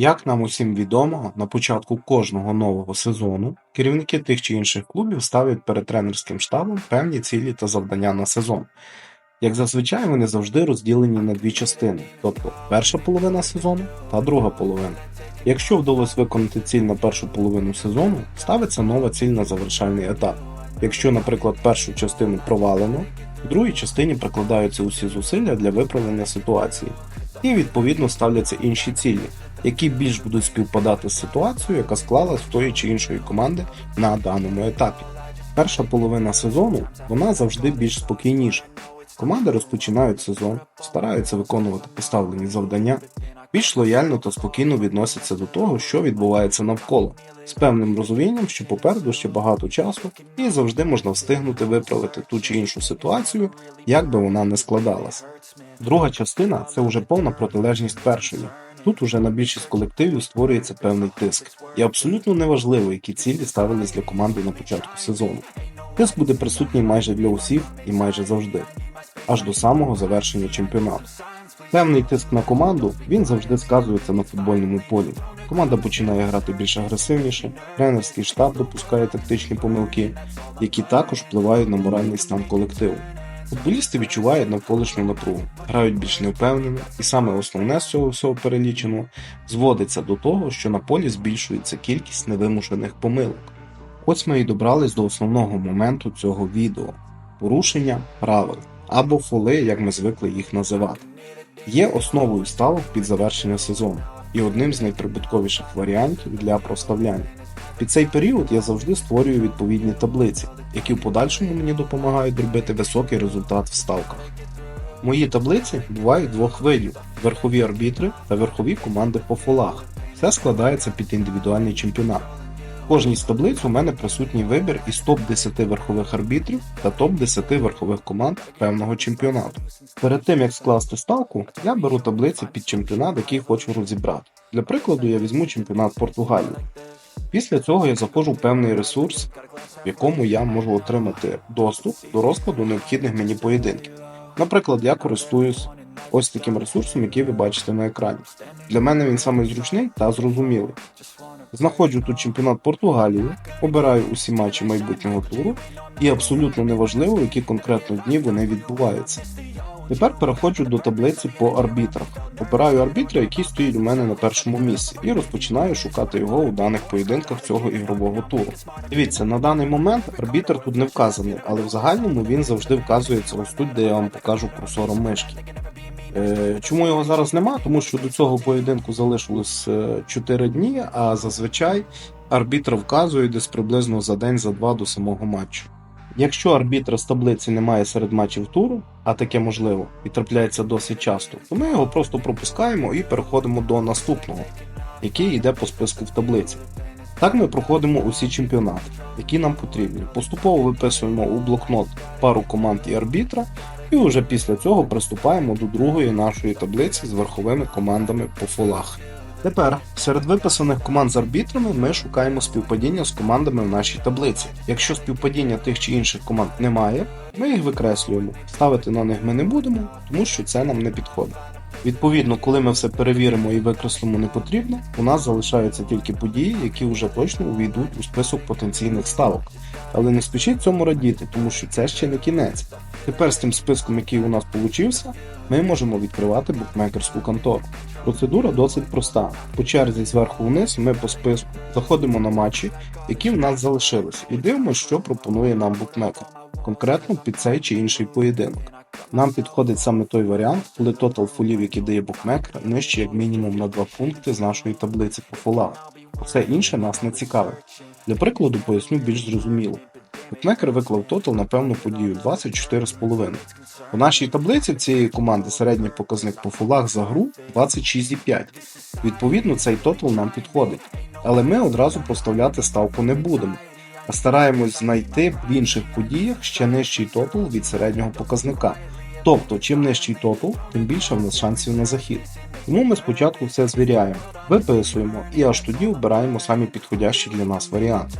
Як нам усім відомо, на початку кожного нового сезону керівники тих чи інших клубів ставлять перед тренерським штабом певні цілі та завдання на сезон. Як зазвичай, вони завжди розділені на дві частини, тобто перша половина сезону та друга половина. Якщо вдалося виконати ціль на першу половину сезону, ставиться нова ціль на завершальний етап. Якщо, наприклад, першу частину провалено, в другій частині прикладаються усі зусилля для виправлення ситуації, і відповідно ставляться інші цілі, які більш будуть співпадати з ситуацією, яка склалась в тої чи іншої команди на даному етапі. Перша половина сезону вона завжди більш спокійніша. Команди розпочинають сезон, стараються виконувати поставлені завдання, більш лояльно та спокійно відносяться до того, що відбувається навколо, з певним розумінням, що попереду ще багато часу, і завжди можна встигнути виправити ту чи іншу ситуацію, як би вона не складалась. Друга частина це вже повна протилежність першої. Тут уже на більшість колективів створюється певний тиск, і абсолютно неважливо, які цілі ставились для команди на початку сезону. Тиск буде присутній майже для усіх і майже завжди, аж до самого завершення чемпіонату. Певний тиск на команду він завжди сказується на футбольному полі. Команда починає грати більш агресивніше, тренерський штаб допускає тактичні помилки, які також впливають на моральний стан колективу. Футболісти відчувають навколишню напругу, грають більш невпевнено, і саме основне з цього всього переліченого зводиться до того, що на полі збільшується кількість невимушених помилок. Ось ми і добрались до основного моменту цього відео порушення правил або фоли, як ми звикли їх називати, є основою ставок під завершення сезону і одним з найприбутковіших варіантів для проставляння. Під цей період я завжди створюю відповідні таблиці, які в подальшому мені допомагають робити високий результат в ставках. Мої таблиці бувають двох видів: верхові арбітри та верхові команди по фолах. Все складається під індивідуальний чемпіонат. В кожній з таблиць у мене присутній вибір із топ-10 верхових арбітрів та топ-10 верхових команд певного чемпіонату. Перед тим як скласти ставку, я беру таблиці під чемпіонат, який хочу розібрати. Для прикладу, я візьму чемпіонат Португалії. Після цього я заходжу в певний ресурс, в якому я можу отримати доступ до розкладу необхідних мені поєдинків. Наприклад, я користуюсь ось таким ресурсом, який ви бачите на екрані. Для мене він саме зручний та зрозумілий. Знаходжу тут чемпіонат Португалії, обираю усі матчі майбутнього туру, і абсолютно неважливо, які конкретно дні вони відбуваються. Тепер переходжу до таблиці по арбітрах. Обираю арбітра, який стоїть у мене на першому місці, і розпочинаю шукати його у даних поєдинках цього ігрового туру. Дивіться, на даний момент арбітр тут не вказаний, але в загальному він завжди вказується ось тут, де я вам покажу курсором мишки. Е, Чому його зараз нема? Тому що до цього поєдинку залишилось 4 дні, а зазвичай арбітр вказує десь приблизно за день, за два до самого матчу. Якщо арбітра з таблиці немає серед матчів туру, а таке можливо і трапляється досить часто, то ми його просто пропускаємо і переходимо до наступного, який йде по списку в таблиці. Так ми проходимо усі чемпіонати, які нам потрібні. Поступово виписуємо у блокнот пару команд і арбітра, і вже після цього приступаємо до другої нашої таблиці з верховими командами по фолах. Тепер серед виписаних команд з арбітрами ми шукаємо співпадіння з командами в нашій таблиці. Якщо співпадіння тих чи інших команд немає, ми їх викреслюємо. Ставити на них ми не будемо, тому що це нам не підходить. Відповідно, коли ми все перевіримо і викреслимо не потрібно, у нас залишаються тільки події, які вже точно увійдуть у список потенційних ставок. Але не спішіть цьому радіти, тому що це ще не кінець. Тепер з тим списком, який у нас получився, ми можемо відкривати букмекерську контору. Процедура досить проста. По черзі зверху вниз ми по списку заходимо на матчі, які в нас залишились, і дивимося, що пропонує нам букмекер, конкретно під цей чи інший поєдинок. Нам підходить саме той варіант, коли тотал фолів, який дає букмекер, нижче як мінімум на 2 пункти з нашої таблиці по фолах. Все інше нас не цікавить. Для прикладу поясню більш зрозуміло. Букмекер виклав тотал на певну подію 24,5. У нашій таблиці цієї команди середній показник по фолах за гру 26,5. Відповідно, цей тотал нам підходить. Але ми одразу поставляти ставку не будемо, а стараємось знайти в інших подіях ще нижчий тотал від середнього показника. Тобто, чим нижчий тотал, тим більше в нас шансів на захід. Тому ми спочатку все звіряємо, виписуємо і аж тоді обираємо самі підходящі для нас варіанти.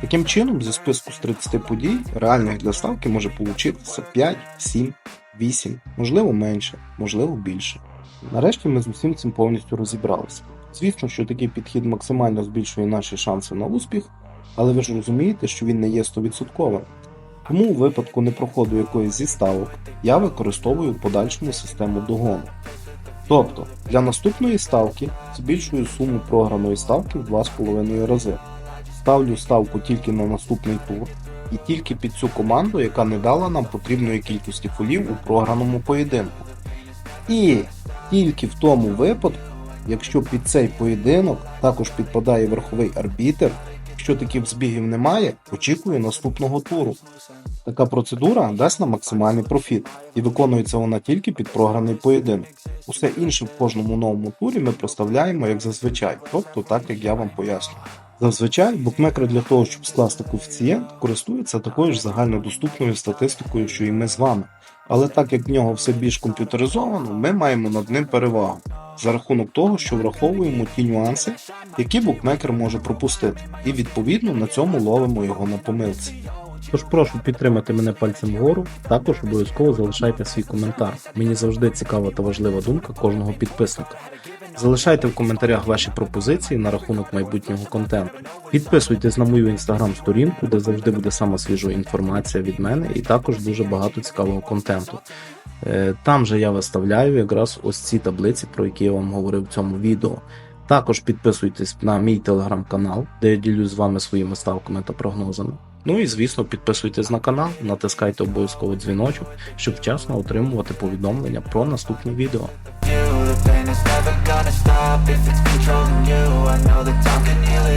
Таким чином, зі списку з 30 подій реальних для ставки може получитися 5, 7, 8, можливо менше, можливо більше. Нарешті ми з усім цим повністю розібралися. Звісно, що такий підхід максимально збільшує наші шанси на успіх, але ви ж розумієте, що він не є 100%. Тому у випадку непроходу якоїсь зі ставок я використовую в подальшому систему догону. Тобто для наступної ставки збільшую суму програної ставки в 2,5 рази. Ставлю ставку тільки на наступний тур і тільки під цю команду, яка не дала нам потрібної кількості фолів у програному поєдинку. І тільки в тому випадку, якщо під цей поєдинок також підпадає верховий арбітер, якщо таких збігів немає, очікую наступного туру. Така процедура дасть нам максимальний профіт, і виконується вона тільки під програний поєдинок. Усе інше в кожному новому турі ми проставляємо як зазвичай, тобто так як я вам поясню. Зазвичай букмекери для того, щоб скласти коефіцієнт, користуються такою ж загальнодоступною статистикою, що і ми з вами. Але так як в нього все більш комп'ютеризовано, ми маємо над ним перевагу за рахунок того, що враховуємо ті нюанси, які букмекер може пропустити, і відповідно на цьому ловимо його на помилці. Тож прошу підтримати мене пальцем вгору, також обов'язково залишайте свій коментар. Мені завжди цікава та важлива думка кожного підписника. Залишайте в коментарях ваші пропозиції на рахунок майбутнього контенту. Підписуйтесь на мою інстаграм-сторінку, де завжди буде сама свіжа інформація від мене, і також дуже багато цікавого контенту. Е, Там же я виставляю якраз ось ці таблиці, про які я вам говорив в цьому відео. Також підписуйтесь на мій телеграм-канал, де я ділюсь з вами своїми ставками та прогнозами. Ну і звісно, підписуйтесь на канал, натискайте обов'язково дзвіночок, щоб вчасно отримувати повідомлення про наступні відео. Stop if it's controlling you. I know that time can heal it